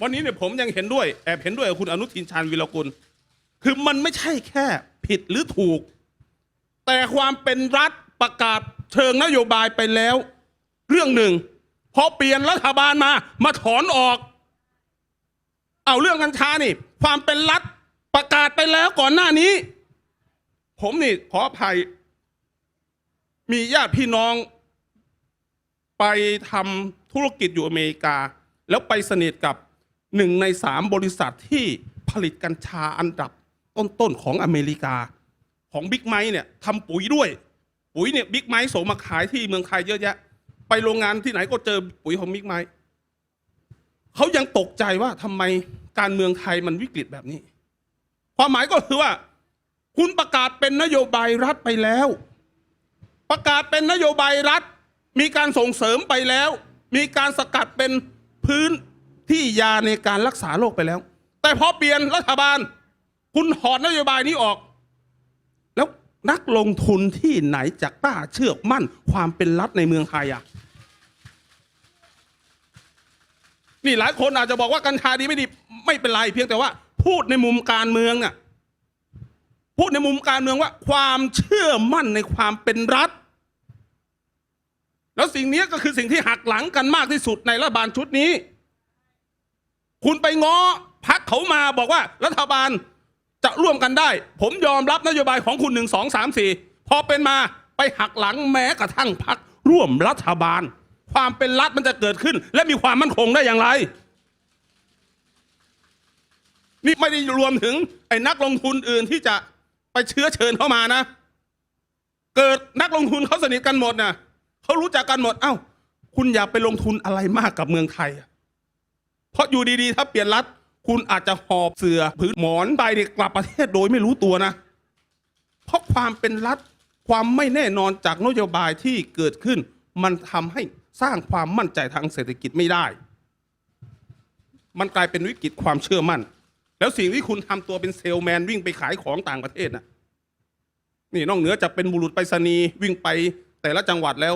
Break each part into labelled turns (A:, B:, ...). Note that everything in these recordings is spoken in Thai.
A: วันนี้เนี่ยผมยังเห็นด้วยแอบเห็นด้วยกับคุณอนุทินชาญวิรกุล คือมันไม่ใช่แค่ผิดหรือถูก แต่ความเป็นรัฐประกาศเชิงนโยบายไปแล้ว เรื่องหนึ่งพอเปลี่ยนรัฐบาลมามาถอนออก เอาเรื่องกัญชานี่ ความเป็นรัฐประกาศไปแล้วก่อนหน้านี้ ผมนี่ขออภัย มีญาติพี่น้อง ไปทำธุรกิจอยู่อเมริกา แล้วไปสนิทกับ หนึ่งในสามบริษัทที่ผลิตกัญชาอันดับต้นๆของอเมริกา ของบิ๊กไมค์เนี่ยทำปุ๋ยด้วย ปุ๋ยเนี่ยบิ๊กไมค์ส่งมาขายที่เมืองไทยเยอะแยะ ไปโรงงานที่ไหนก็เจอปุ๋ยของบิ๊กไมค์เขายังตกใจว่าทำไมการเมืองไทยมันวิกฤตแบบนี้ ความหมายก็คือว่า คุณประกาศเป็นนโยบายรัฐไปแล้ว ประกาศเป็นนโยบายรัฐ มีการส่งเสริมไปแล้ว มีการสกัดเป็นพื้น ที่ยาในการรักษาโรคไปแล้ว แต่พอเปลี่ยนรัฐบาล คุณถอดนโยบายนี้ออก แล้วนักลงทุนที่ไหนจะกล้าเชื่อมั่นความเป็นรัฐในเมืองไทยอะนี่หลายคนอาจจะบอกว่ากัญชาดีไม่ดีไม่เป็นไรเพียงแต่ว่า พูดในมุมการเมืองน่ะพูดในมุมการเมืองว่า ความเชื่อมั่นในความเป็นรัฐ แล้วสิ่งนี้ก็คือสิ่งที่หักหลังกันมากที่สุดในรัฐบาลชุดนี้ คุณไปง้อพักเขามาบอกว่ารัฐบาลจะร่วมกันได้ ผมยอมรับนโยบายของคุณหนึ่งสองสามสี่พอเป็นมาไปหักหลังแม้กระทั่งพักร่วมรัฐบาล ความเป็นรัฐมันจะเกิดขึ้น และมีความมั่นคงได้อย่างไร นี่ไม่ได้รวมถึงไอ้นักลงทุนอื่นที่จะไปเชื้อเชิญเข้ามานะ เกิดนักลงทุนเขาสนิทกันหมดนะเขารู้จักกันหมด เอ้า คุณอย่าไปลงทุนอะไรมากกับเมืองไทยอะ เพราะอยู่ดีๆ ถ้าเปลี่ยนรัฐ คุณอาจจะหอบเสือผืนหมอนใบเด็กกลับประเทศโดยไม่รู้ตัวนะ เพราะความเป็นรัฐความไม่แน่นอนจากนโยบายที่เกิดขึ้น มันทำให้สร้างความมั่นใจทางเศรษฐกิจไม่ได้ มันกลายเป็นวิกฤตความเชื่อมั่น แล้วสิ่งที่คุณทำตัวเป็นเซลแมนวิ่งไปขายของต่างประเทศน่ะนี่นอกเหนือจากเป็นบุรุษไปรษณีย์วิ่งไปแต่ละจังหวัดแล้ว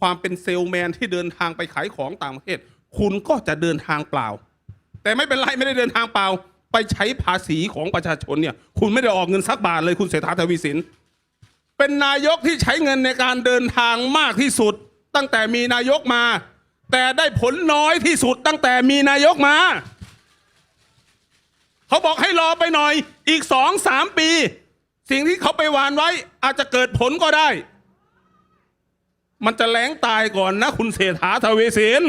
A: ความเป็นเซลแมนที่เดินทางไปขายของต่างประเทศ คุณก็จะเดินทางเปล่า แต่ไม่เป็นไรไม่ได้เดินทางเปล่า ไปใช้ภาษีของประชาชนเนี่ย คุณไม่ได้ออกเงินสักบาทเลยคุณเศรษฐาทวีสิน เป็นนายกที่ใช้เงินในการเดินทางมากที่สุด ตั้งแต่มีนายกมา แต่ได้ผลน้อยที่สุดตั้งแต่มีนายกมาเขาบอกให้รอไปหน่อยอีกสองสามปี สิ่งที่เขาไปวานไว้อาจจะเกิดผลก็ได้ มันจะแหลงตายก่อนนะคุณเศรษฐาทวีสิน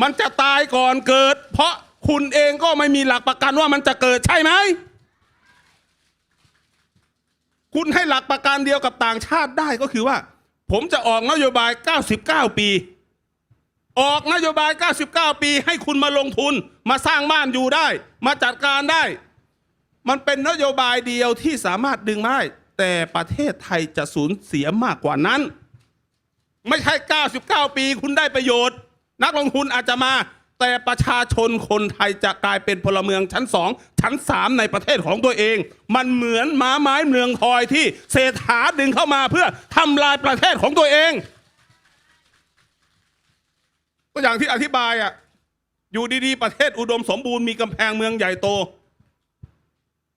A: มันจะตายก่อนเกิด เพราะคุณเองก็ไม่มีหลักประกันว่ามันจะเกิดใช่ไหม คุณให้หลักประกันเดียวกับต่างชาติได้ก็คือว่า ผมจะออกนโยบาย 99 ปี ออกนโยบาย 99 ปี ให้คุณมาลงทุนมาสร้างบ้านอยู่ได้ มาจัดการได้ มันเป็นนโยบายเดียวที่สามารถดึงได้แต่ประเทศไทยจะสูญเสียมากกว่านั้น ไม่ใช่ 99 ปีคุณได้ประโยชน์ นักลงทุนอาจจะมา แต่ประชาชนคนไทยจะกลายเป็นพลเมืองชั้นสองชั้นสามในประเทศของตัวเอง มันเหมือนม้าไม้เมืองทอยที่เศรษฐาดึงเข้ามาเพื่อทำลายประเทศของตัวเองก็อย่างที่อธิบายอะอยู่ดีๆ ประเทศอุดมสมบูรณ์มีกำแพงเมืองใหญ่โต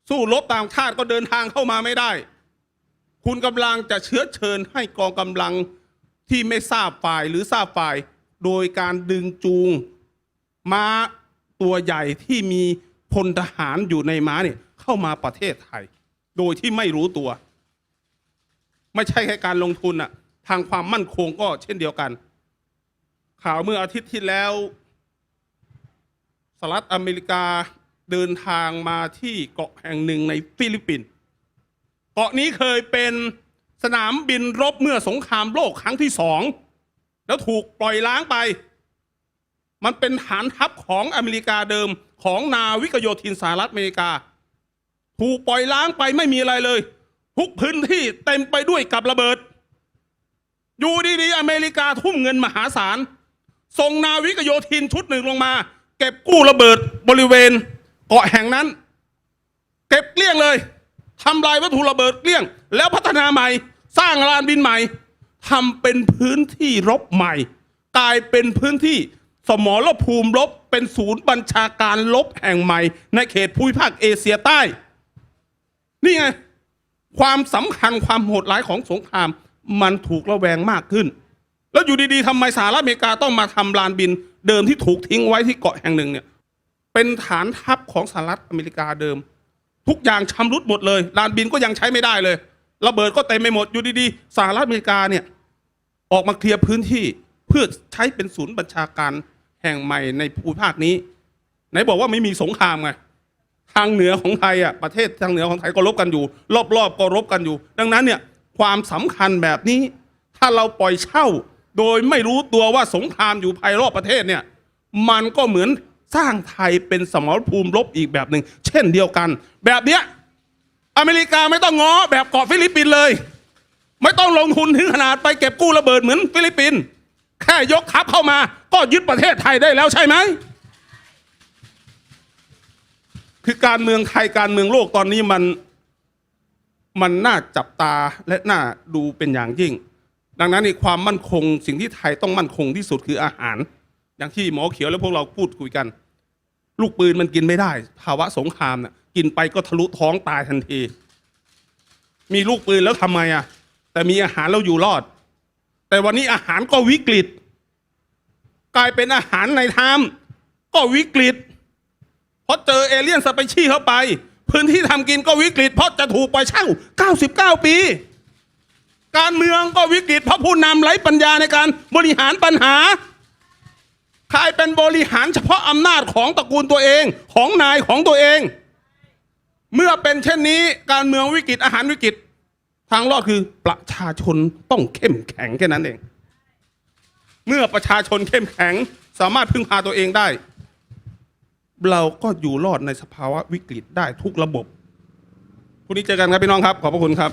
A: สู้รบต่างชาติก็เดินทางเข้ามาไม่ได้ คุณกำลังจะเชื้อเชิญให้กองกำลังที่ไม่ทราบฝ่ายหรือทราบฝ่าย โดยการดึงจูงม้าตัวใหญ่ที่มีพลทหารอยู่ในม้าเนี่ยเข้ามาประเทศไทย โดยที่ไม่รู้ตัว ไม่ใช่แค่การลงทุนอะทางความมั่นคงก็เช่นเดียวกัน ข่าวเมื่ออาทิตย์ที่แล้วสหรัฐอเมริกาเดินทางมาที่เกาะแห่งหนึ่งในฟิลิปปินส์เกาะนี้เคยเป็นสนามบินรบเมื่อสงครามโลกครั้งที่สอง แล้วถูกปล่อยล้างไป มันเป็นฐานทัพของอเมริกาเดิมของนาวิกโยธินสหรัฐอเมริกา ถูกปล่อยล้างไปไม่มีอะไรเลย ทุกพื้นที่เต็มไปด้วยกับระเบิด อยู่ดีๆอเมริกาทุ่มเงินมหาศาลส่งนาวิกโยธินชุดหนึ่งลงมา เก็บกู้ระเบิดบริเวณเกาะแห่งนั้น เก็บเกลี้ยงเลยทำลายวัตถุระเบิดเกลี้ยง แล้วพัฒนาใหม่ สร้างลานบินใหม่ ทำเป็นพื้นที่รบใหม่ กลายเป็นพื้นที่สมรภูมิรบเป็นศูนย์บัญชาการลบแห่งใหม่ ในเขตภูมิภาคเอเชียใต้ นี่ไง ความสำคัญความโหดร้ายของสงคราม มันถูกระแวงมากขึ้น แล้วอยู่ดีๆทำไมสหรัฐอเมริกาต้องมาทำลานบิน เดิมที่ถูกทิ้งไว้ที่เกาะแห่งหนึ่งเนี่ยเป็นฐานทัพของสหรัฐอเมริกาเดิม ทุกอย่างชำรุดหมดเลยลานบินก็ยังใช้ไม่ได้เลยระเบิดก็เต็มไปหมดอยู่ดีๆสหรัฐอเมริกาเนี่ย ออกมาเคลียร์พื้นที่เพื่อใช้เป็นศูนย์บัญชาการแห่งใหม่ในภูมิภาคนี้ ไหนบอกว่าไม่มีสงครามไงทางเหนือของไทยอะประเทศทางเหนือของไทยก็รบกันอยู่ รอบๆก็รบกันอยู่ ดังนั้นเนี่ยความสำคัญแบบนี้ ถ้าเราปล่อยเช่า โดยไม่รู้ตัวว่าสงครามอยู่ภายรอบประเทศเนี่ยมันก็เหมือนสร้างไทยเป็นสมรภูมิรบอีกแบบหนึ่งเช่นเดียวกัน แบบเนี้ยอเมริกาไม่ต้องง้อแบบเกาะฟิลิปปินส์เลย ไม่ต้องลงทุนถึงขนาดไปเก็บกู้ระเบิดเหมือนฟิลิปปินส์แค่ยกทัพเข้ามา ก็ยึดประเทศไทยได้แล้วใช่ไหมคือการเมืองไทยการเมืองโลกตอนนี้มันมันน่าจับตาและน่าดูเป็นอย่างยิ่ง ดังนั้นในความมั่นคงสิ่งที่ไทยต้องมั่นคงที่สุดคืออาหาร อย่างที่หมอเขียวและพวกเราพูดคุยกัน ลูกปืนมันกินไม่ได้ ภาวะสงครามน่ะกินไปก็ทะลุท้องตายทันที มีลูกปืนแล้วทำไมอะ มีอาหารแล้วอยู่รอด แต่วันนี้อาหารก็วิกฤต กลายเป็นอาหารในทามก็วิกฤต เพราะเจอเอเลี่ยนสเปชี่เข้าไป พื้นที่ทำกินก็วิกฤต เพราะจะถูกปล่อยเช่า 99 ปี การเมืองก็วิกฤต เพราะผู้นำไร้ปัญญาในการบริหารปัญหาใครเป็นบริหารเฉพาะอำนาจของตระกูลตัวเองของนายของตัวเอง เมื่อเป็นเช่นนี้การเมืองวิกฤตอาหารวิกฤต ทางรอดคือประชาชนต้องเข้มแข็งแค่นั้นเอง เมื่อประชาชนเข้มแข็งสามารถพึ่งพาตัวเองได้ เราก็อยู่รอดในสภาวะวิกฤตได้ทุกระบบพรุ่งนี้เจอกันครับพี่น้องครับ ขอบพระคุณครับ